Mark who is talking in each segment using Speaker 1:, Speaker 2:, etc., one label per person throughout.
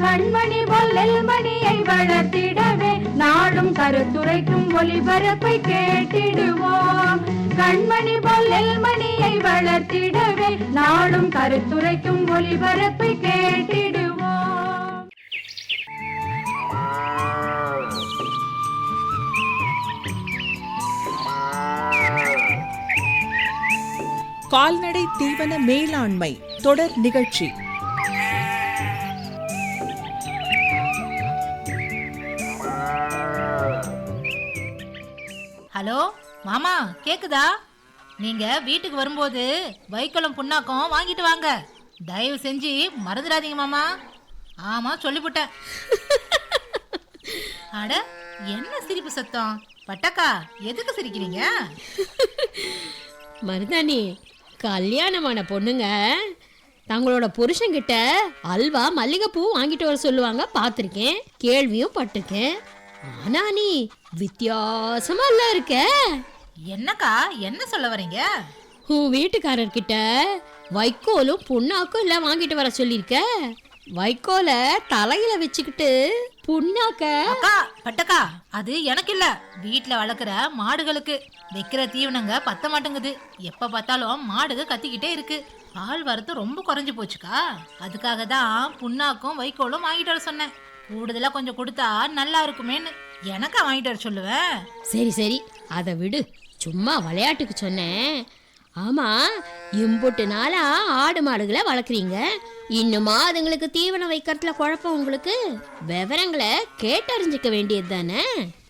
Speaker 1: கண்மணி பொல்லில் மணியை வளர்த்திடவே நாடும் கருத்துரைக்கும் ஒளிபரப்பை கேட்டிடுவோம். கண்மணி பொல்லில் மணியை வளர்த்திடவே நாடும் கருத்துரைக்கும் ஒளிபரப்பை கேட்டிடுவோம்.
Speaker 2: கால்நடை தீவன மேலாண்மை தொடர் நிகழ்ச்சி.
Speaker 3: ஹலோ மாமா கேக்குதா? நீங்க வீட்டுக்கு வரும்போது வைக்கோலம் புண்ணாக்கம் வாங்கிட்டு வாங்க. தயவு செஞ்சு மறந்துடாதீங்க மாமா. ஆமா சொல்லிவிட்டேன் அட என்ன சிரிப்பு சத்தம்? பட்டக்கா எதுக்கு சிரிக்கிறீங்க?
Speaker 4: மருதாணி கல்யாணமான பொண்ணுங்க தங்களோட புருஷன்கிட்ட அல்வா மல்லிகைப்பூ வாங்கிட்டு வர சொல்லுவாங்க. பார்த்துருக்கேன் கேள்வியும் பட்டிருக்கேன். ஆனா நீ வித்தியாசமா இல்ல இருக்க?
Speaker 3: என்னக்கா என்ன சொல்ல வரீங்க?
Speaker 4: உன் வீட்டுக்காரர்கிட்ட வைக்கோலும் புண்ணாக்கும் இல்ல வாங்கிட்டு வர சொல்லியிருக்க? வைக்கோல தலையில வச்சுக்கிட்டு புண்ணாக்க?
Speaker 3: அக்கா பட்டக்கா அது எனக்கு இல்ல. வீட்ல வளர்க்குற மாடுகளுக்கு. வைக்கிற தீவனங்க பத்த மாட்டேங்குது. எப்ப பார்த்தாலும் மாடுக கத்திக்கிட்டே இருக்கு. பால் வரத்து ரொம்ப குறைஞ்சு போச்சுக்கா. அதுக்காக தான் புண்ணாக்கும் வைக்கோலும் வாங்கிட்டு வர சொன்னேன். கூடுதலா கொஞ்சம் கொடுத்தா நல்லா இருக்குமேன்னு எனக்கா வாங்கிட்டு வர சொல்லுவேன்
Speaker 4: சரி சரி. அதை விடு. சும்மா விளையாட்டுக்கு சொன்னேன். ஆமா இம்புட்டு நாளா ஆடு மாடுகளை வளர்க்குறீங்க. இன்னுமா அதுங்களுக்கு தீவனம் வைக்கிறதுல குழப்பம் உங்களுக்கு? விவரங்களை கேட்டறிஞ்சிக்க வேண்டியது தானே?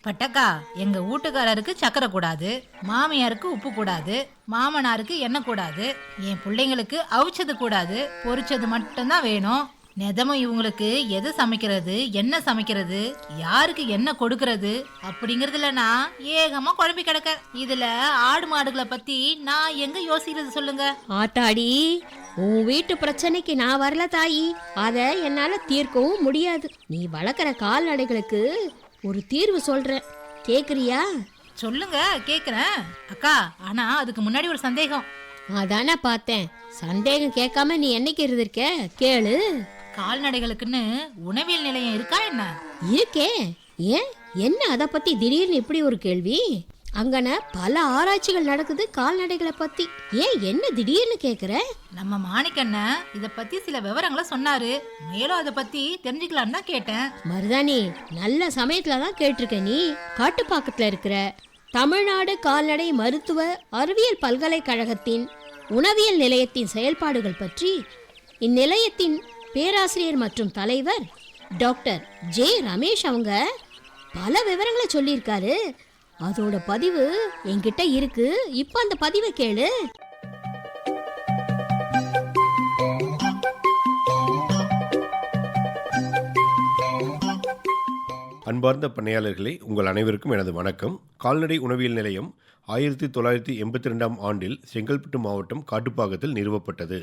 Speaker 3: பட்டக்கா எங்க வீட்டுக்காரருக்கு சக்கரை கூடாது மாமியாருக்கு உப்பு கூடாது மாமனாருக்கு எண்ணெய் கூடாது என் பிள்ளைங்களுக்கு அவிச்சது கூடாது பொரிச்சது மட்டும்தான் வேணும். நிதமும் இவங்களுக்கு எது சமைக்கிறது என்ன சமைக்கிறது யாருக்கு என்ன கொடுக்கறது அப்படிங்கறதுல நான் ஏகமா குழம்பி கிடக்க இதுல ஆடு மாடுகளை பத்தி நான் எங்க யோசிக்கிறது சொல்லுங்க.
Speaker 4: ஆத்தாடி உன் வீட்டு பிரச்சனைக்கு நான் வரல தாயி. அதை என்னால தீர்க்கவும் முடியாது. நீ வளர்க்குற கால்நடைகளுக்கு ஒரு தீர்வு சொல்றேன். கேக்குறியா?
Speaker 3: சொல்லுங்க கேக்குறேன். அக்கா ஆனா அதுக்கு முன்னாடி ஒரு சந்தேகம்.
Speaker 4: அதானே பார்த்தேன். சந்தேகம் கேட்காம நீ என்னைக்கு இருந்திருக்க? கேளு.
Speaker 3: கால்நடைகளுக்குன்னு உணவியல் நிலையம் இருக்கா என்ன?
Speaker 4: இருக்கே. ஏன்? என்ன அதை பத்தி திடீர்னு இப்படி ஒரு கேள்வி? அங்கன பல ஆராய்ச்சிகள் நடக்குது கால்நடைகளை பத்தி. ஏன் என்ன திடீர்னு கேக்குற?
Speaker 3: நம்ம மாணிக்கண்ணன் இத பத்தி சில விவரங்களை சொன்னாரு. மேலும் அத பத்தி தெரிஞ்சுக்கலாம்னு தான் கேட்டேன்.
Speaker 4: மருதாணி நல்ல சமயத்துல தான் கேட்டிருக்க நீ. காட்டுப்பாக்கத்துல இருக்கிற தமிழ்நாடு கால்நடை மருத்துவ அறிவியல் பல்கலைக்கழகத்தின் உணவியல் நிலையத்தின் செயல்பாடுகள் பற்றி இந்நிலையத்தின் பேராசிரியர் மற்றும் தலைவர் டாக்டர் ஜே ரமேஷ் அவங்க பல விவரங்களை சொல்லியிருக்காரு. அதோட பதிவு என்கிட்ட இருக்கு. இப்போ அந்த பதிவை கேளு.
Speaker 5: அன்பார்ந்த பண்ணையாளர்களே உங்கள் அனைவருக்கும் எனது வணக்கம். கால்நடை உணவியல் நிலையம் ஆயிரத்தி தொள்ளாயிரத்தி எண்பத்தி ரெண்டாம் ஆண்டில் செங்கல்பட்டு மாவட்டம் காட்டுப்பாக்கத்தில் நிறுவப்பட்டது.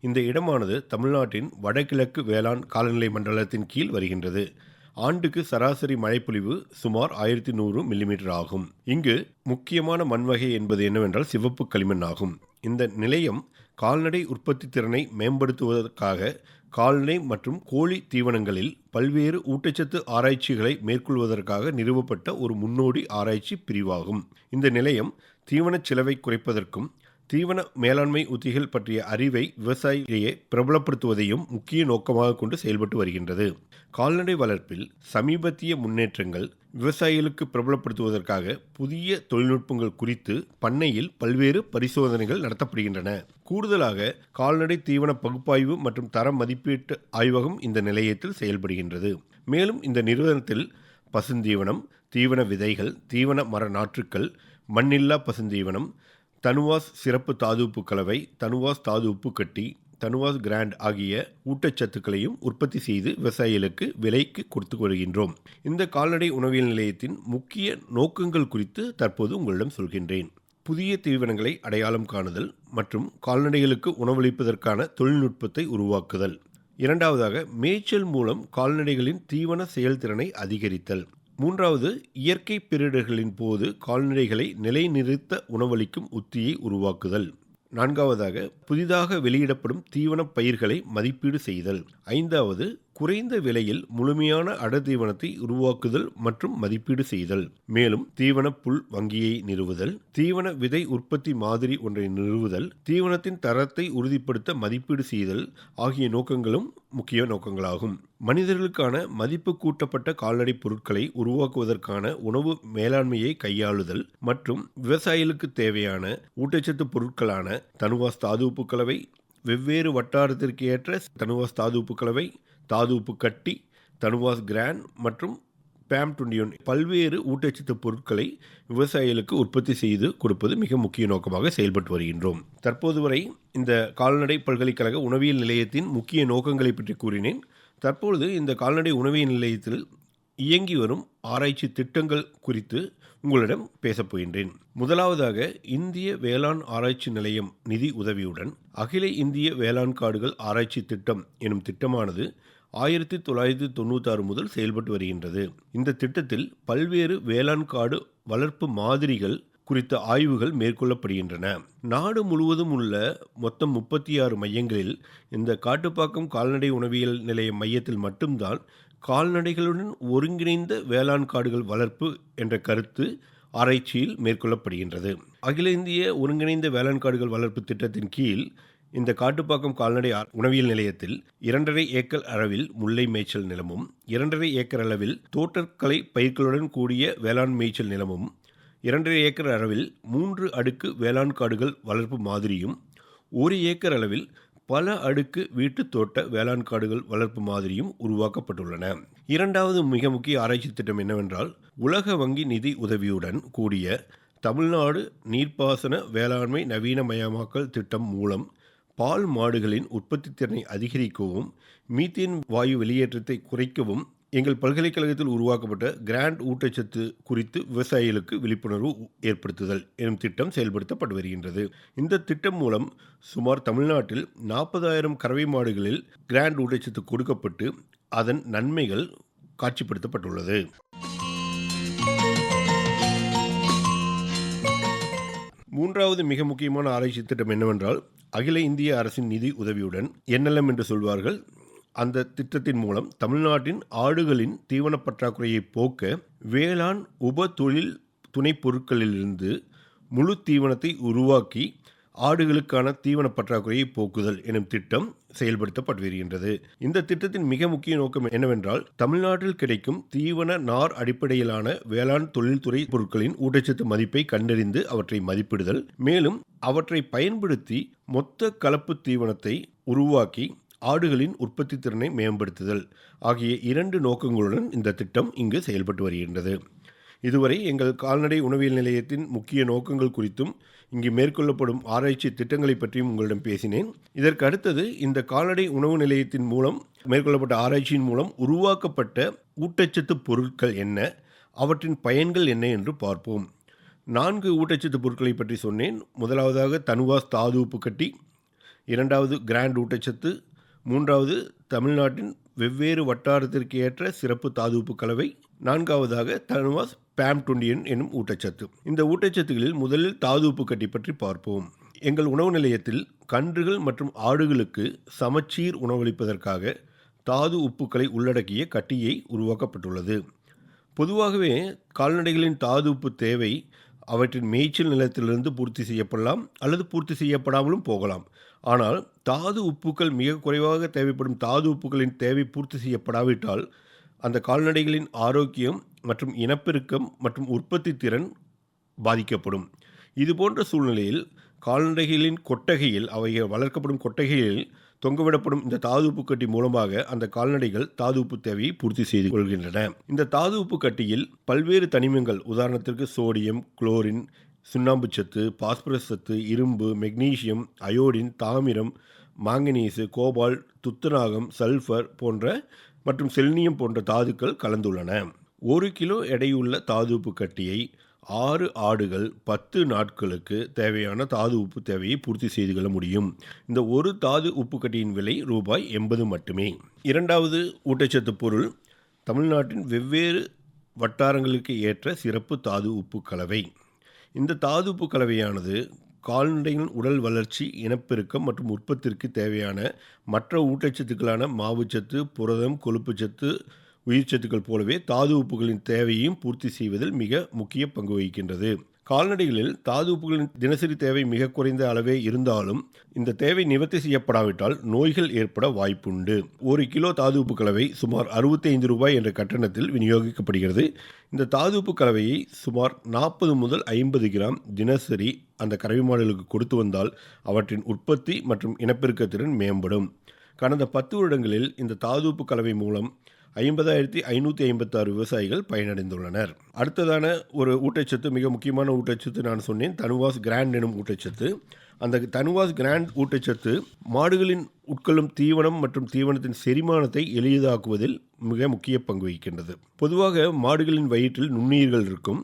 Speaker 5: இந்த இடமானது தமிழ்நாட்டின் வடகிழக்கு வேளாண் காலநிலை மண்டலத்தின் கீழ் வருகின்றது. ஆண்டுக்கு சராசரி மழைப்பொழிவு சுமார் ஆயிரத்தி நூறு மில்லிமீட்டர் ஆகும். இங்கு முக்கியமான மண்வகை என்பது என்னவென்றால் சிவப்பு களிமண் ஆகும். இந்த நிலையம் கால்நடை உற்பத்தி திறனை மேம்படுத்துவதற்காக கால்நடை மற்றும் கோழி தீவனங்களில் பல்வேறு ஊட்டச்சத்து ஆராய்ச்சிகளை மேற்கொள்வதற்காக நிறுவப்பட்ட ஒரு முன்னோடி ஆராய்ச்சி பிரிவாகும். இந்த நிலையம் தீவனச் செலவை குறைப்பதற்கும் தீவன மேலாண்மை உத்திகள் பற்றிய அறிவை விவசாயியிலேயே பிரபலப்படுத்துவதையும் முக்கிய நோக்கமாக கொண்டு செயல்பட்டு வருகின்றது. கால்நடை வளர்ப்பில் சமீபத்திய முன்னேற்றங்கள் விவசாயிகளுக்கு பிரபலப்படுத்துவதற்காக புதிய தொழில்நுட்பங்கள் குறித்து பண்ணையில் பல்வேறு பரிசோதனைகள் நடத்தப்படுகின்றன. கூடுதலாக கால்நடை தீவன பகுப்பாய்வு மற்றும் தர மதிப்பீட்டு ஆய்வகம் இந்த நிலையத்தில் செயல்படுகின்றது. மேலும் இந்த நிறுவனத்தில் பசுந்தீவனம் தீவன விதைகள் தீவன மர நாற்றுக்கள் மண்ணில்லா பசுந்தீவனம் தனுவாஸ் சிறப்பு தாது உப்பு கலவை தனுவாஸ் தாது உப்பு கட்டி தனுவாஸ் கிராண்ட் ஆகிய ஊட்டச்சத்துக்களையும் உற்பத்தி செய்து விவசாயிகளுக்கு விலைக்கு கொடுத்து வருகின்றோம் இந்த கால்நடை உணவியல் நிலையத்தின் முக்கிய நோக்கங்கள் குறித்து தற்போது உங்களிடம் சொல்கின்றேன். புதிய தீவனங்களை அடையாளம் காணுதல் மற்றும் கால்நடைகளுக்கு உணவளிப்பதற்கான தொழில்நுட்பத்தை உருவாக்குதல். இரண்டாவதாக மேய்ச்சல் மூலம் கால்நடைகளின் தீவன செயல்திறனை அதிகரித்தல். மூன்றாவது இயற்கை பேரிடர்களின் போது கால்நடைகளை நிலைநிறுத்த உணவளிக்கும் உத்தியை உருவாக்குதல். நான்காவதாக புதிதாக வெளியிடப்படும் தீவன பயிர்களை மதிப்பீடு செய்தல். ஐந்தாவது குறைந்த விலையில் முழுமையான அடர்தீவனத்தை உருவாக்குதல் மற்றும் மதிப்பீடு செய்தல். மேலும் தீவன புல் வங்கியை நிறுவுதல் தீவன விதை உற்பத்தி மாதிரி ஒன்றை நிறுவுதல் தீவனத்தின் தரத்தை உறுதிப்படுத்த மதிப்பீடு செய்தல் ஆகிய நோக்கங்களும் முக்கிய நோக்கங்களாகும். மனிதர்களுக்கான மதிப்பு கூட்டப்பட்ட கால்நடை பொருட்களை உருவாக்குவதற்கான உணவு மேலாண்மையை கையாளுதல் மற்றும் விவசாயிகளுக்கு தேவையான ஊட்டச்சத்து பொருட்களான தனுவாஸ் தாதுப்பு கலவை வெவ்வேறு வட்டாரத்திற்கு ஏற்ற தனுவாஸ் தாதுப்பு கலவை தாதுப்பு கட்டி தனுவாஸ் கிராண்ட் மற்றும் பேம் டுவெண்ட்டி பல்வேறு ஊட்டச்சத்து பொருட்களை விவசாயிகளுக்கு உற்பத்தி செய்து கொடுப்பது மிக முக்கிய நோக்கமாக செயல்பட்டு வருகின்றோம். தற்போது வரை இந்த கால்நடை பல்கலைக்கழக உணவியல் நிலையத்தின் முக்கிய நோக்கங்களை பற்றி கூறினேன். தற்பொழுது இந்த கால்நடை உணவியல் நிலையத்தில் இயங்கி வரும் ஆராய்ச்சி திட்டங்கள் குறித்து உங்களிடம் பேசப்போகின்றேன் முதலாவதாக இந்திய வேளாண் ஆராய்ச்சி நிலையம் நிதி உதவியுடன் அகில இந்திய வேளாண் காடுகள் ஆராய்ச்சி திட்டம் எனும் திட்டமானது ஆயிரத்தி தொள்ளாயிரத்தி தொண்ணூத்தாறு முதல் செயல்பட்டு வருகின்றது. இந்த திட்டத்தில் பல்வேறு வேளாண் காடு வளர்ப்பு மாதிரிகள் குறித்த ஆய்வுகள் மேற்கொள்ளப்படுகின்றன. நாடு முழுவதும் உள்ள மொத்தம் முப்பத்தி ஆறு மையங்களில் இந்த காட்டுப்பாக்கம் கால்நடை உணவியல் நிலைய மையத்தில் மட்டும்தான் கால்நடைகளுடன் ஒருங்கிணைந்த வேளாண் காடுகள் வளர்ப்பு என்ற கருத்து ஆராய்ச்சியில் மேற்கொள்ளப்படுகின்றது. அகில இந்திய ஒருங்கிணைந்த வேளாண் காடுகள் வளர்ப்பு திட்டத்தின் கீழ் இந்த காட்டுப்பாக்கம் கால்நடை ஆ- உணவியல் நிலையத்தில் இரண்டரை ஏக்கர் அளவில் முல்லை மேய்ச்சல் நிலமும் இரண்டரை ஏக்கர் அளவில் தோட்டக்கலை பயிர்களுடன் கூடிய வேளாண் மேய்ச்சல் நிலமும் இரண்டரை ஏக்கர் அளவில் மூன்று அடுக்கு வேளாண் காடுகள் வளர்ப்பு மாதிரியும் ஒரு ஏக்கர் அளவில் பல அடுக்கு வீட்டுத் தோட்ட வேளாண் காடுகள் வளர்ப்பு மாதிரியும் உருவாக்கப்பட்டுள்ளன. இரண்டாவது மிக முக்கிய ஆராய்ச்சி திட்டம் என்னவென்றால் உலக வங்கி நிதி உதவியுடன் கூடிய தமிழ்நாடு நீர்ப்பாசன வேளாண்மை நவீனமயமாக்கல் திட்டம் மூலம் பால் மாடுகளின் உற்பத்தி திறனை அதிகரிக்கவும் மீத்தேன் வாயு வெளியேற்றத்தை குறைக்கவும் எங்கள் பல்கலைக்கழகத்தில் உருவாக்கப்பட்ட கிராண்ட் ஊட்டச்சத்து குறித்து விவசாயிகளுக்கு விழிப்புணர்வு ஏற்படுத்துதல் எனும் திட்டம் செயல்படுத்தப்பட்டு வருகின்றது. இந்த திட்டம் மூலம் சுமார் தமிழ்நாட்டில் நாற்பதாயிரம் கறவை மாடுகளில் கிராண்ட் ஊட்டச்சத்து கொடுக்கப்பட்டு அதன் நன்மைகள் காட்சிப்படுத்தப்பட்டுள்ளது. மூன்றாவது மிக முக்கியமான ஆராய்ச்சி திட்டம் என்னவென்றால் அகில இந்திய அரசின் நிதி உதவியுடன் என்எல்எம் என்று சொல்வார்கள் அந்த திட்டத்தின் மூலம் தமிழ்நாட்டின் ஆடுகளின் தீவன பற்றாக்குறையை போக்க வேளாண் உப தொழில் துணைப் பொருட்களிலிருந்து முழு தீவனத்தை உருவாக்கி ஆடுகளுக்கான தீவன பற்றாக்குறையை போக்குதல் எனும் திட்டம் செயல்படுத்தப்பட்டு வருகின்றது இந்த திட்டத்தின் மிக முக்கிய நோக்கம் என்னவென்றால் தமிழ்நாட்டில் கிடைக்கும் தீவன நார் அடிப்படையிலான வேளாண் தொழில்துறை பொருட்களின் ஊட்டச்சத்து மதிப்பை கண்டறிந்து அவற்றை மதிப்பிடுதல். மேலும் அவற்றை பயன்படுத்தி மொத்த கலப்பு தீவனத்தை உருவாக்கி ஆடுகளின் உற்பத்தி திறனை மேம்படுத்துதல். ஆகிய இரண்டு நோக்கங்களுடன் இந்த திட்டம் இங்கு செயல்பட்டு வருகின்றது. இதுவரை எங்கள் கால்நடை உணவியல் நிலையத்தின் முக்கிய நோக்கங்கள் குறித்தும் இங்கு மேற்கொள்ளப்படும் ஆராய்ச்சி திட்டங்களை பற்றியும் உங்களிடம் பேசினேன். இதற்கு அடுத்தது இந்த கால்நடை உணவு நிலையத்தின் மூலம் மேற்கொள்ளப்பட்ட ஆராய்ச்சியின் மூலம் உருவாக்கப்பட்ட ஊட்டச்சத்து பொருட்கள் என்ன அவற்றின் பயன்கள் என்ன என்று பார்ப்போம். நான்கு ஊட்டச்சத்து பொருட்களை பற்றி சொன்னேன். முதலாவதாக தனுவாஸ் தாது உப்பு கட்டி இரண்டாவது கிராண்ட் ஊட்டச்சத்து மூன்றாவது தமிழ்நாட்டின் வெவ்வேறு வட்டாரத்திற்கு ஏற்ற சிறப்பு தாதுப்பு கலவை நான்காவதாக தனுவாஸ் பேம் டுண்டியன் என்னும் ஊட்டச்சத்து. இந்த ஊட்டச்சத்துகளில் முதலில் தாது உப்பு கட்டி பற்றி பார்ப்போம். எங்கள் உணவு நிலையத்தில் கன்றுகள் மற்றும் ஆடுகளுக்கு சமச்சீர் உணவளிப்பதற்காக தாது உப்புக்களை உள்ளடக்கிய கட்டியை உருவாக்கப்பட்டுள்ளது. பொதுவாகவே கால்நடைகளின் தாது உப்பு தேவை அவற்றின் மேய்ச்சல் நிலத்திலிருந்து பூர்த்தி செய்யப்படலாம் அல்லது பூர்த்தி செய்யப்படாமலும் போகலாம். ஆனால் தாது உப்புக்கள் மிக குறைவாக தேவைப்படும் தாது உப்புகளின் தேவை பூர்த்தி செய்யப்படாவிட்டால் அந்த கால்நடைகளின் ஆரோக்கியம் மற்றும் இனப்பெருக்கம் மற்றும் உற்பத்தி திறன் பாதிக்கப்படும். இது போன்ற சூழ்நிலையில் கால்நடைகளின் கொட்டகையில் அவை வளர்க்கப்படும் கொட்டகையில் தொங்கவிடப்படும் இந்த தாது உப்பு கட்டி மூலமாக அந்த கால்நடைகள் தாது உப்பு தேவையை பூர்த்தி செய்து கொள்கின்றன. இந்த தாது உப்பு கட்டியில் பல்வேறு தனிமங்கள் உதாரணத்திற்கு சோடியம் குளோரின் சுண்ணாம்பு சத்து பாஸ்பரஸ் சத்து இரும்பு மெக்னீசியம் அயோடின் தாமிரம் மாங்கனீசு கோபால் துத்தநாகம் சல்ஃபர் போன்ற மற்றும் செல்னியம் போன்ற தாதுக்கள் கலந்துள்ளன. ஒரு கிலோ எடையுள்ள தாதுப்பு கட்டியை ஆறு ஆடுகள் பத்து நாட்களுக்கு தேவையான தாது உப்பு தேவையை பூர்த்தி செய்து கொள்ள முடியும். இந்த ஒரு தாது உப்பு கட்டியின் விலை ரூபாய் எண்பது மட்டுமே. இரண்டாவது ஊட்டச்சத்து பொருள் தமிழ்நாட்டின் வெவ்வேறு வட்டாரங்களுக்கு ஏற்ற சிறப்பு தாது உப்பு கலவை. இந்த தாது உப்பு கலவையானது கால்நடைகளின் உடல் வளர்ச்சி இனப்பெருக்கம் மற்றும் உற்பத்திற்கு தேவையான மற்ற ஊட்டச்சத்துக்களான மாவுச்சத்து புரதம் கொழுப்புச்சத்து உயிர்ச்சத்துக்கள் போலவே தாது உப்புகளின் தேவையையும் பூர்த்தி செய்வதில் மிக முக்கிய பங்கு வகிக்கின்றது. கால்நடைகளில் தாது உப்புகளின் தினசரி தேவை மிக குறைந்த அளவே இருந்தாலும் இந்த தேவை நிவர்த்தி செய்யப்படாவிட்டால் நோய்கள் ஏற்பட வாய்ப்புண்டு. ஒரு கிலோ தாது உப்பு கலவை சுமார் 65 ரூபாய் என்ற கட்டணத்தில் விநியோகிக்கப்படுகிறது. இந்த தாது உப்பு கலவையை சுமார் நாற்பது முதல் ஐம்பது கிராம் தினசரி அந்த கறவை மாடுகளுக்கு கொடுத்து வந்தால் அவற்றின் உற்பத்தி மற்றும் இனப்பெருக்கத்திறன் மேம்படும். கடந்த பத்து வருடங்களில் இந்த தாதுப்பு கலவை மூலம் ஐம்பதாயிரத்தி ஐநூற்றி ஐம்பத்தாறு விவசாயிகள் பயனடைந்துள்ளனர். அடுத்ததான ஒரு ஊட்டச்சத்து மிக முக்கியமான ஊட்டச்சத்து நான் சொன்னேன் தனுவாஸ் கிராண்ட் எனும் ஊட்டச்சத்து. அந்த தனுவாஸ் கிராண்ட் ஊட்டச்சத்து மாடுகளின் உட்கொள்ளும் தீவனம் மற்றும் தீவனத்தின் செரிமானத்தை எளிதாக்குவதில் மிக முக்கிய பங்கு வகிக்கின்றது. பொதுவாக மாடுகளின் வயிற்றில் நுண்ணுயிர்கள் இருக்கும்.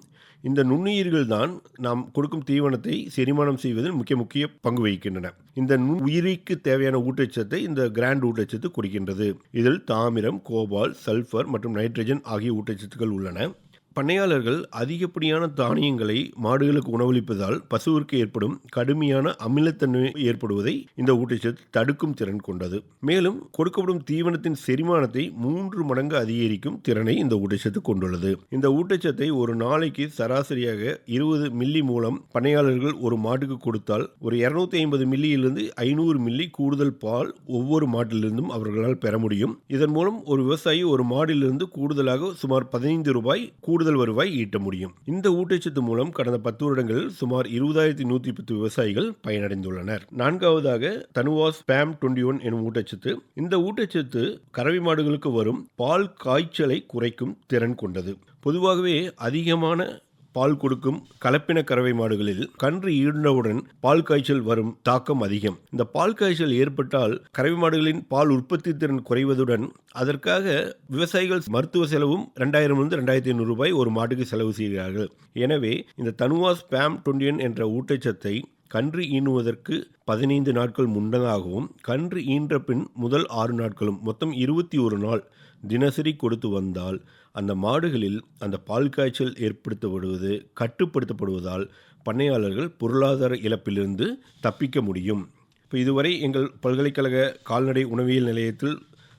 Speaker 5: இந்த நுண்ணுயிர்கள் தான் நாம் கொடுக்கும் தீவனத்தை செரிமானம் செய்வதில் முக்கிய முக்கிய பங்கு வகிக்கின்றன. இந்த நுண் உயிரிக்கு தேவையான ஊட்டச்சத்தை இந்த கிராண்ட் ஊட்டச்சத்து கொடுக்கின்றது. இதில் தாமிரம் கோபால் சல்ஃபர் மற்றும் நைட்ரஜன் ஆகிய ஊட்டச்சத்துக்கள் உள்ளன. பண்ணையாளர்கள் அதிகப்படியான தானியங்களை மாடுகளுக்கு உணவளிப்பதால் பசுவிற்கு ஏற்படும் கடுமையான அமிலத்தன்மை ஏற்படுவதை இந்த ஊட்டச்சத்து தடுக்கும் திறன் கொண்டது. மேலும் கொடுக்கப்படும் தீவனத்தின் செரிமானத்தை மூன்று மடங்கு அதிகரிக்கும் திறனை இந்த ஊட்டச்சத்து கொண்டுள்ளது. இந்த ஊட்டச்சத்தை ஒரு நாளைக்கு சராசரியாக இருபது மில்லி மூலம் பண்ணையாளர்கள் ஒரு மாட்டுக்கு கொடுத்தால் ஒரு இருநூத்தி ஐம்பது மில்லியிலிருந்து ஐநூறு மில்லி கூடுதல் பால் ஒவ்வொரு மாட்டிலிருந்தும் அவர்களால் பெற முடியும். இதன் மூலம் ஒரு விவசாயி ஒரு மாடிலிருந்து கூடுதலாக சுமார் பதினைந்து ரூபாய் கூடுதல் வருவாய் ஈட்ட முடியும். இந்த ஊட்டச்சத்து மூலம் கடந்த பத்து வருடங்களில் சுமார் இருபதாயிரத்தி நூற்றி பத்து விவசாயிகள் பயனடைந்துள்ளனர். நான்காவதாக தனுவாஸ் பேம் டுவெண்ட்டி ஒன் எனும் ஊட்டச்சத்து. இந்த ஊட்டச்சத்து கறவை மாடுகளுக்கு வரும் பால் காய்ச்சலை குறைக்கும் திறன் கொண்டது. பொதுவாகவே அதிகமான பால் கொடுக்கும் கலப்பின கறவை மாடுகளில் கன்று ஈடுனவுடன் பால் காய்ச்சல் வரும் தாக்கம் அதிகம். இந்த பால் காய்ச்சல் ஏற்பட்டால் கறவை மாடுகளின் பால் உற்பத்தி திறன் குறைவதுடன் அதற்காக விவசாயிகள் மருத்துவ செலவும் ரெண்டாயிரம் இருந்து ரெண்டாயிரத்தி ஐநூறு ரூபாய் ஒரு மாட்டுக்கு செலவு செய்கிறார்கள். எனவே இந்த தனுவாஸ் பேம் டொண்டியன் என்ற ஊட்டச்சத்தை கன்று ஈனுவதற்கு பதினைந்து நாட்கள் முன்னதாகவும் கன்று ஈன்ற பின் முதல் ஆறு நாட்களும் மொத்தம் இருபத்தி ஒரு நாள் தினசரி கொடுத்து வந்தால் அந்த மாடுகளில் அந்த பால் காய்ச்சல் ஏற்படுத்தப்படுவது கட்டுப்படுத்தப்படுவதால் பண்ணையாளர்கள் பொருளாதார இழப்பிலிருந்து தப்பிக்க முடியும். இப்போ இதுவரை எங்கள் பல்கலைக்கழக கால்நடை உணவியல் நிலையத்தில்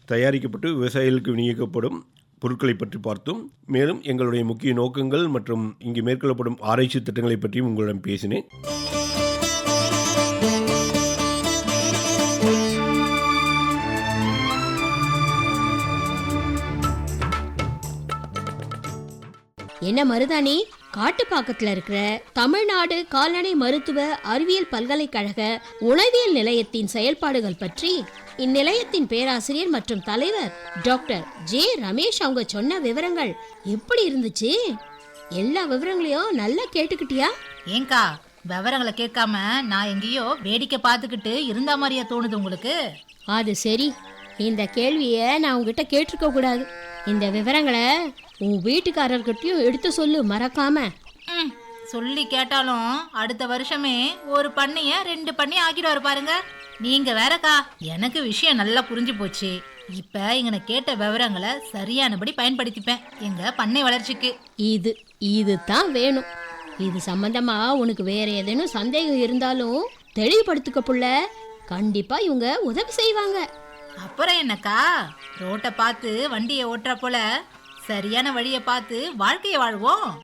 Speaker 5: தயாரிக்கப்பட்டு விவசாயிகளுக்கு விநியோகிக்கப்படும் பொருட்களை பற்றி பார்த்தோம். மேலும் எங்களுடைய முக்கிய நோக்கங்கள் மற்றும் இங்கு மேற்கொள்ளப்படும் ஆராய்ச்சி திட்டங்களை பற்றியும் உங்களிடம் பேசினேன்.
Speaker 4: என்ன மருதாணி? காட்டுப்பாக்கத்துல இருக்கிற தமிழ்நாடு கால்நடை மருத்துவ அறிவியல் பல்கலைக்கழக உணவியல் நிலையத்தின் செயல்பாடுகள் பற்றி இந்நிலையத்தின் பேராசிரியர் மற்றும் தலைவர் டாக்டர் ஜே ரமேஷ் அவங்க சொன்ன விவரங்கள் எப்படி இருந்துச்சு? எல்லா விவரங்களையும் நல்லா கேட்டுக்கிட்டியா?
Speaker 3: ஏங்கா விவரங்களை கேட்காம நான் எங்கேயோ வேடிக்கை பார்த்துக்கிட்டு இருந்த மாதிரியா தோணுது உங்களுக்கு.
Speaker 4: அது சரி. இந்த கேள்வியை நான் உங்ககிட்ட கேட்டிருக்க கூடாது. இந்த விவரங்களை உன் வீட்டுக்காரர்கிட்டயும் எடுத்து சொல்லு மறக்காம.
Speaker 3: ம், சொல்லி கேட்டாலும் அடுத்த வருஷமே ஒரு பண்ணைய ரெண்டு பண்ணி ஆக்கிடுவாரு பாருங்க. நீங்க வேறக்கா எனக்கு விஷயம் நல்லா புரிஞ்சு போச்சு. இப்ப இங்கன கேட்ட விவரங்களை சரியானபடி பயன்படுத்திப்பேன். எங்க பண்ணை வளர்ச்சிக்கு.
Speaker 4: இது இது தான் வேணும். இது சம்பந்தமா உனக்கு வேற ஏதேனும் சந்தேகம் இருந்தாலும் தெளிவுபடுத்திக்க புள்ள. கண்டிப்பா இவங்க உதவி செய்வாங்க.
Speaker 3: அப்புறம் என்னக்கா? ரோட்டை பார்த்து வண்டியை ஓட்டுற போல சரியான வழியை பார்த்து வாழ்க்கையை வாழ்வோம்.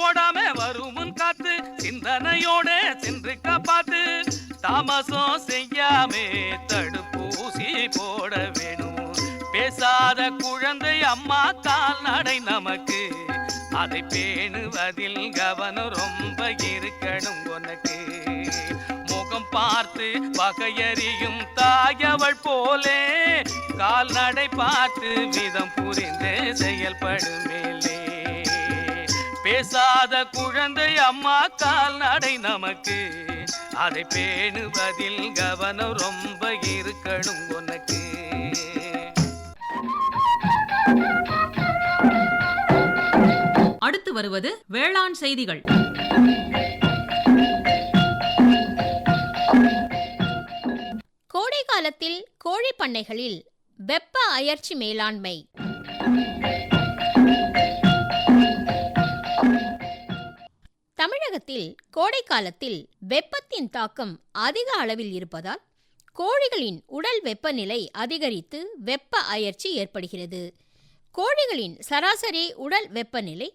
Speaker 6: ஓடாம வருமுன் காத்து சிந்தனையோட சென்று காப்பாத்து. தாமசம் செய்யாமே தடுப்பூசி போட வேணும். பேசாத குழந்தை அம்மா கால்நடை நமக்கு. அதை பேணுவதில் கவனம் ரொம்ப இருக்கணும் உனக்கு. முகம் பார்த்து பகையறியும் தாயவள் போலே. கால்நடை பார்த்து விதம் புரிந்து செயல்படும் மேலே. பேசாத குழந்தை அம்மா கால்நடை நமக்கு. அதை பேணுவதில் கவனம் ரொம்ப இருக்கணும் உனக்கு.
Speaker 7: அடுத்து வருவது வேளாண் செய்திகள்.
Speaker 4: கோடை காலத்தில் கோழி பண்ணைகளில் வெப்ப அயற்சி மேலாண்மை. தமிழகத்தில் கோடை காலத்தில் வெப்பத்தின் தாக்கம் அதிக அளவில் இருப்பதால் கோழிகளின் உடல் வெப்பநிலை அதிகரித்து வெப்ப அயற்சி ஏற்படுகிறது. கோழிகளின் சராசரி உடல் வெப்பநிலை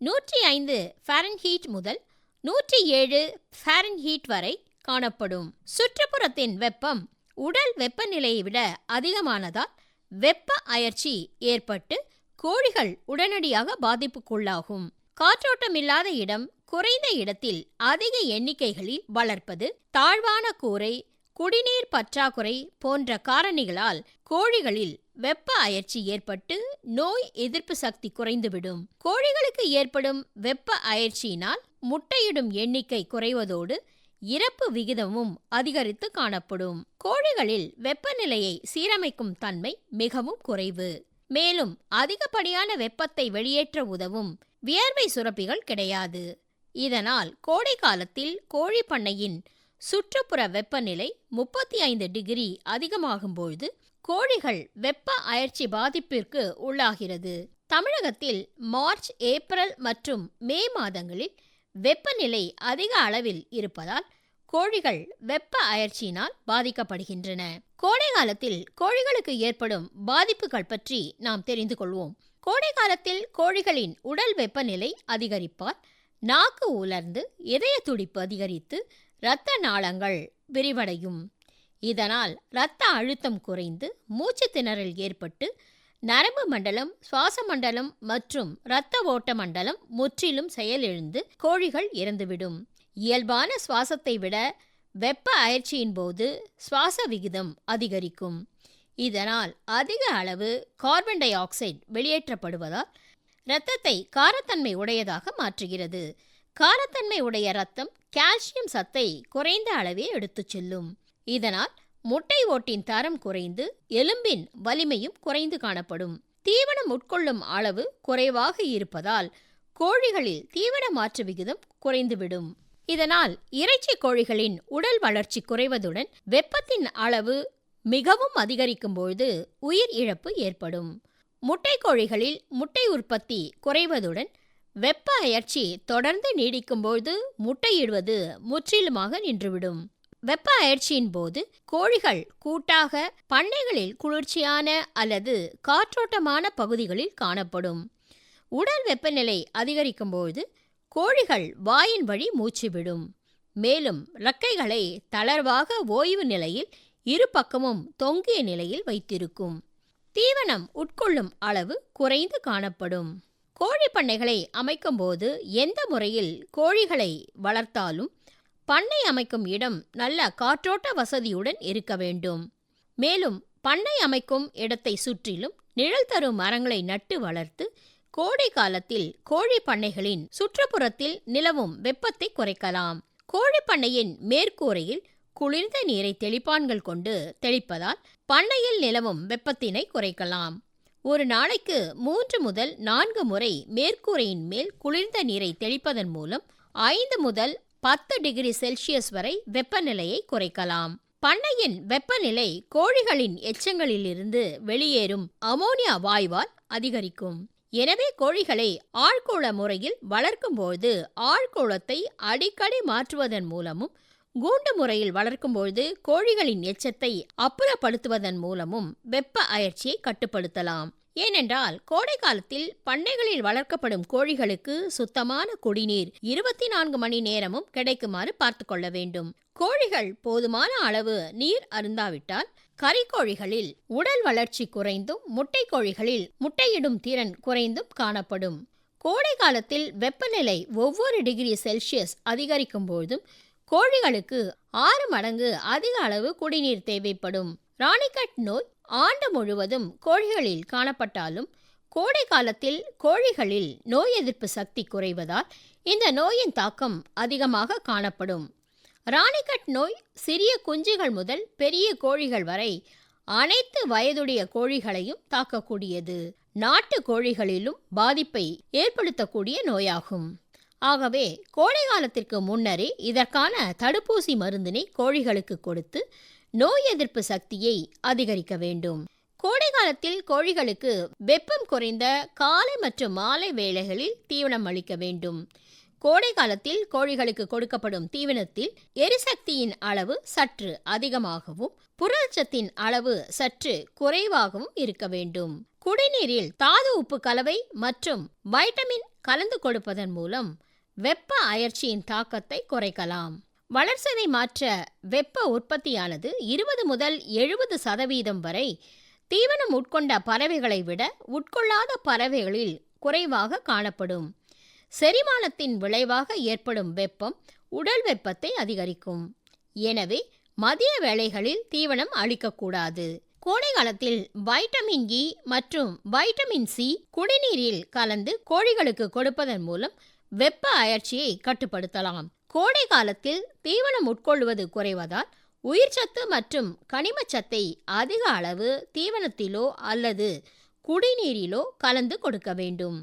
Speaker 4: நூற்றி ஐந்து ஃபாரன்ஹீட் முதல் நூற்றி ஏழு ஃபாரன்ஹீட் வரை காணப்படும். சுற்றுப்புறத்தின் வெப்பம் உடல் வெப்பநிலையை விட அதிகமானதால் வெப்ப அயற்சி ஏற்பட்டு கோழிகள் உடனடியாக பாதிப்புக்குள்ளாகும். காற்றோட்டமில்லாத இடம் குறைந்த இடத்தில் அதிக எண்ணிக்கைகளில் வளர்ப்பது தாழ்வான கூரை குடிநீர் பற்றாக்குறை போன்ற காரணிகளால் கோழிகளில் வெப்ப அயற்சி ஏற்பட்டு நோய் எதிர்ப்பு சக்தி குறைந்துவிடும். கோழிகளுக்கு ஏற்படும் வெப்ப அயற்சியினால் முட்டையிடும் எண்ணிக்கை குறைவதோடு இறப்பு விகிதமும் அதிகரித்து காணப்படும். கோழிகளில் வெப்பநிலையை சீரமைக்கும் தன்மை மிகவும் குறைவு. மேலும் அதிகப்படியான வெப்பத்தை வெளியேற்ற உதவும் வியர்வை சுரப்பிகள் கிடையாது. இதனால் கோடை காலத்தில் கோழி பண்ணையின் சுற்றுப்புற வெப்பநிலை முப்பத்தி ஐந்து டிகிரி அதிகமாகும்பொழுது கோழிகள் வெப்ப அயற்சி பாதிப்பிற்கு உள்ளாகிறது. தமிழகத்தில் மார்ச் ஏப்ரல் மற்றும் மே மாதங்களில் வெப்பநிலை அதிக அளவில் இருப்பதால் கோழிகள் வெப்ப அயற்சியினால் பாதிக்கப்படுகின்றன. கோடை காலத்தில் கோழிகளுக்கு ஏற்படும் பாதிப்புகள் பற்றி நாம் தெரிந்து கொள்வோம். கோடை காலத்தில் கோழிகளின் உடல் வெப்பநிலை அதிகரிப்பால் நாக்கு உலர்ந்து இதய துடிப்பு அதிகரித்து இரத்த நாளங்கள் விரிவடையும். இதனால் இரத்த அழுத்தம் குறைந்து மூச்சு திணறல் ஏற்பட்டு நரம்பு மண்டலம் சுவாச மண்டலம் மற்றும் இரத்த ஓட்ட மண்டலம் முற்றிலும் செயலிழந்து கோழிகள் இறந்துவிடும். இயல்பான சுவாசத்தை விட வெப்ப அயற்சியின் போது சுவாச விகிதம் அதிகரிக்கும். இதனால் அதிக அளவு கார்பன் டை ஆக்சைடு வெளியேற்றப்படுவதால் இரத்தத்தை காரத்தன்மை உடையதாக மாற்றுகிறது. காரத்தன்மை உடைய இரத்தம் கால்சியம் சத்தை குறைந்த அளவே எடுத்துச் செல்லும். இதனால் முட்டை ஓட்டின் தரம் குறைந்து எலும்பின் வலிமையும் குறைந்து காணப்படும். தீவனம் உட்கொள்ளும் அளவு குறைவாக இருப்பதால் கோழிகளில் தீவன மாற்று விகிதம் குறைந்துவிடும். இதனால் இறைச்சி கோழிகளின் உடல் வளர்ச்சி குறைவதுடன் வெப்பத்தின் அளவு மிகவும் அதிகரிக்கும் பொழுது உயிர் இழப்பு ஏற்படும். முட்டை கோழிகளில் முட்டை உற்பத்தி குறைவதுடன் வெப்ப அயற்சி தொடர்ந்து நீடிக்கும்போது முட்டையிடுவது முற்றிலுமாக நின்றுவிடும். வெப்ப அயற்சியின் போது கோழிகள் கூட்டாக பண்ணைகளில் குளிர்ச்சியான அல்லது காற்றோட்டமான பகுதிகளில் காணப்படும். உடல் வெப்பநிலை அதிகரிக்கும்போது கோழிகள் வாயின் வழி மூச்சுவிடும். மேலும் இறக்கைகளை தளர்வாக ஓய்வு நிலையில் இரு பக்கமும் தொங்கிய நிலையில் வைத்திருக்கும். தீவனம் உட்கொள்ளும் அளவு குறைந்து காணப்படும். கோழி பண்ணைகளை அமைக்கும்போது எந்த முறையில் கோழிகளை வளர்த்தாலும் பண்ணை அமைக்கும் இடம் நல்ல காற்றோட்ட வசதியுடன் இருக்க வேண்டும். மேலும் பண்ணை அமைக்கும் இடத்தை சுற்றிலும் நிழல் தரும் மரங்களை நட்டு வளர்த்து கோடை காலத்தில் கோழி பண்ணைகளின் சுற்றுப்புறத்தில் நிலவும் வெப்பத்தை குறைக்கலாம். கோழி பண்ணையின் மேற்கூரையில் குளிர்ந்த நீரை தெளிப்பான்கள் கொண்டு தெளிப்பதால் பண்ணையில் நிலவும் வெப்பத்தினை குறைக்கலாம். ஒரு நாளைக்கு மூன்று முதல் நான்கு முறை மேற்கூரையின் மேல் குளிர்ந்த நீரை தெளிப்பதன் மூலம் ஐந்து முதல் பத்து டிகிரி செல்சியஸ் வரை வெப்பநிலையை குறைக்கலாம். பண்ணையின் வெப்பநிலை கோழிகளின் எச்சங்களிலிருந்து வெளியேறும் அமோனியா வாயுவால் அதிகரிக்கும். எனவே கோழிகளை ஆழ்கோள முறையில் வளர்க்கும்போது ஆழ்கோளத்தை அடிக்கடி மாற்றுவதன் மூலமும் கூண்டு முறையில் வளர்க்கும்பொழுது கோழிகளின் எச்சத்தை அப்புறப்படுத்துவதன் மூலமும் வெப்ப அயற்சியை கட்டுப்படுத்தலாம். ஏனென்றால் கோடை காலத்தில் பண்ணைகளில் வளர்க்கப்படும் கோழிகளுக்கு சுத்தமான குடிநீர் இருபத்தி நான்கு மணி நேரமும் கிடைக்குமாறு பார்த்து கொள்ள வேண்டும். கோழிகள் போதுமான அளவு நீர் அருந்தாவிட்டால் கறிக்கோழிகளில் உடல் வளர்ச்சி குறைந்தும் முட்டை கோழிகளில் முட்டையிடும் திறன் குறைந்தும் காணப்படும். கோடை காலத்தில் வெப்பநிலை ஒவ்வொரு டிகிரி செல்சியஸ் அதிகரிக்கும் போதும் கோழிகளுக்கு ஆறு மடங்கு அதிக அளவு குடிநீர் தேவைப்படும். ராணிக்கட் நோய் ஆண்டு முழுவதும் கோழிகளில் காணப்பட்டாலும் கோடை காலத்தில் கோழிகளில் நோய் எதிர்ப்பு சக்தி குறைவதால் இந்த நோயின் தாக்கம் அதிகமாக காணப்படும். ராணிக்கட் நோய் சிறிய குஞ்சுகள் முதல் பெரிய கோழிகள் வரை அனைத்து வயதுடைய கோழிகளையும் தாக்கக்கூடியது. நாட்டு கோழிகளிலும் பாதிப்பை ஏற்படுத்தக்கூடிய நோயாகும். ஆகவே கோடை காலத்திற்கு முன்னரே இதற்கான தடுப்பூசி மருந்தினை கோழிகளுக்கு கொடுத்து நோய் எதிர்ப்பு சக்தியை அதிகரிக்க வேண்டும். கோடை காலத்தில் கோழிகளுக்கு வெப்பம் குறைந்த காலை மற்றும் மாலை வேளைகளில் தீவனம் அளிக்க வேண்டும். கோடை காலத்தில் கோழிகளுக்கு கொடுக்கப்படும் தீவனத்தில் எரிசக்தியின் அளவு சற்று அதிகமாகவும் புரட்சத்தின் அளவு சற்று குறைவாகவும் இருக்க வேண்டும். குடிநீரில் தாது உப்பு கலவை மற்றும் வைட்டமின் கலந்து கொடுப்பதன் மூலம் வெப்ப அயற்சியின் தாக்கத்தை குறைக்கலாம். வளர்சிதை மாற்ற வெப்ப உற்பத்தியானது இருபது முதல் எழுபது சதவீதம் வரை தீவனம் உட்கொண்ட பறவைகளை விட உட்கொள்ளாத பறவைகளில் குறைவாக காணப்படும். செரிமானத்தின் விளைவாக ஏற்படும் வெப்பம் உடல் வெப்பத்தை அதிகரிக்கும். எனவே மதிய வேளைகளில் தீவனம் அளிக்கக்கூடாது கோடை காலத்தில் வைட்டமின் இ மற்றும் வைட்டமின் சி குடிநீரில் கலந்து கோழிகளுக்கு கொடுப்பதன் மூலம் வெப்ப அயற்சியை கட்டுப்படுத்தலாம். கோடை காலத்தில் தீவனம் உட்கொள்வது குறைவதால் உயிர்ச்சத்து மற்றும் கனிமச்சத்தை அதிக அளவு தீவனத்திலோ அல்லது குடிநீரிலோ கலந்து கொடுக்க வேண்டும்.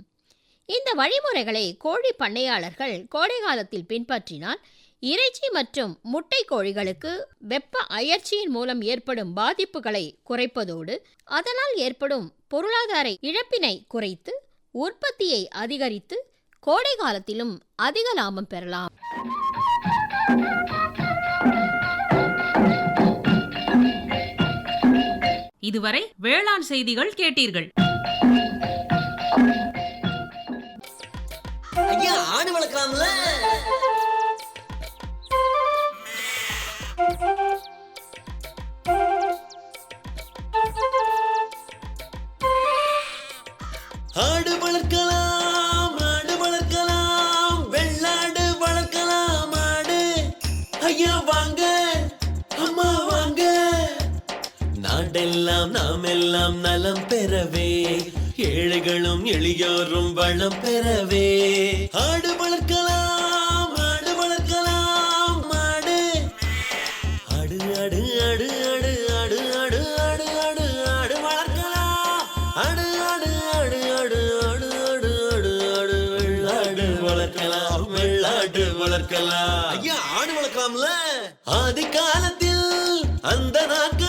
Speaker 4: இந்த வழிமுறைகளை கோழி பண்ணையாளர்கள் கோடை காலத்தில் பின்பற்றினால் இறைச்சி மற்றும் முட்டை கோழிகளுக்கு வெப்ப அயற்சியின் மூலம் ஏற்படும் பாதிப்புகளை குறைப்பதோடு அதனால் ஏற்படும் பொருளாதார இழப்பினை குறைத்து உற்பத்தியை அதிகரித்து கோடை காலத்திலும் அதிக லாபம் பெறலாம்.
Speaker 7: இதுவரை வேளாண் செய்திகள் கேட்டீர்கள்.
Speaker 8: ஐயா ஆடு வளர்க்கலாம்ல? எல்லாம் நாம் எல்லாம் நலம் பெறவே ஏழைகளும் எளியோரும் வளம் பெறவே ஆடு வளர்க்கலாம் ஆடு வளர்க்கலாம் ஆடு ஆடு ஆடு ஆடு ஆடு ஆடு ஆடு ஆடு ஆடு ஆடு வளர்க்கலாம் ஆடு ஆடு ஆடு ஆடு ஆடு ஆடு ஆடு ஆடு வெள்ளாடு வளர்க்கலாம் வெள்ளாடு வளர்க்கலாம் ஐயா ஆடு வளர்க்கலாம்ல ஆதி காலத்தில் அந்த நாட்கள்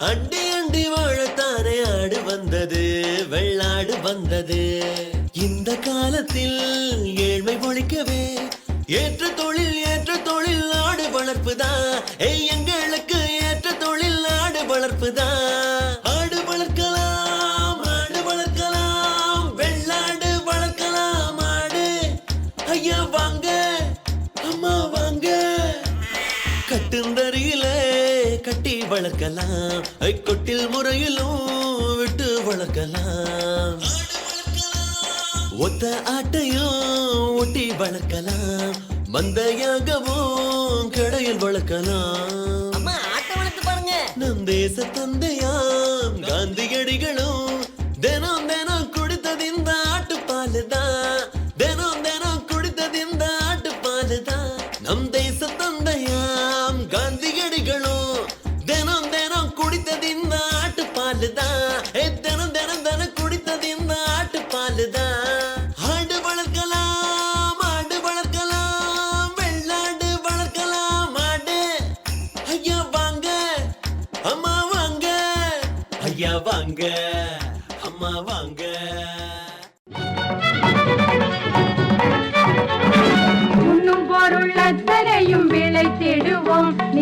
Speaker 8: அண்டி அண்டி வாழத்தானே ஆடு வந்தது வெள்ளாடு வந்தது. இந்த காலத்தில் ஏழ்மை ஒழிக்கவே ஏற்ற தொழில் ஏற்ற தொழில் ஆடு வளர்ப்புதான். எங்களுக்கு ஏற்ற தொழில் ஆடு வளர்ப்புதான். வளர்க்கலாம் ஐ, கொட்டில் முறையிலும் விட்டு வளர்க்கலாம். ஒத்த ஆட்டையும் ஒட்டி வளர்க்கலாம். மந்தையாகவும் கடையில் வளர்க்கலாம். நம் தேச தந்தையாம் காந்தியடிகளும்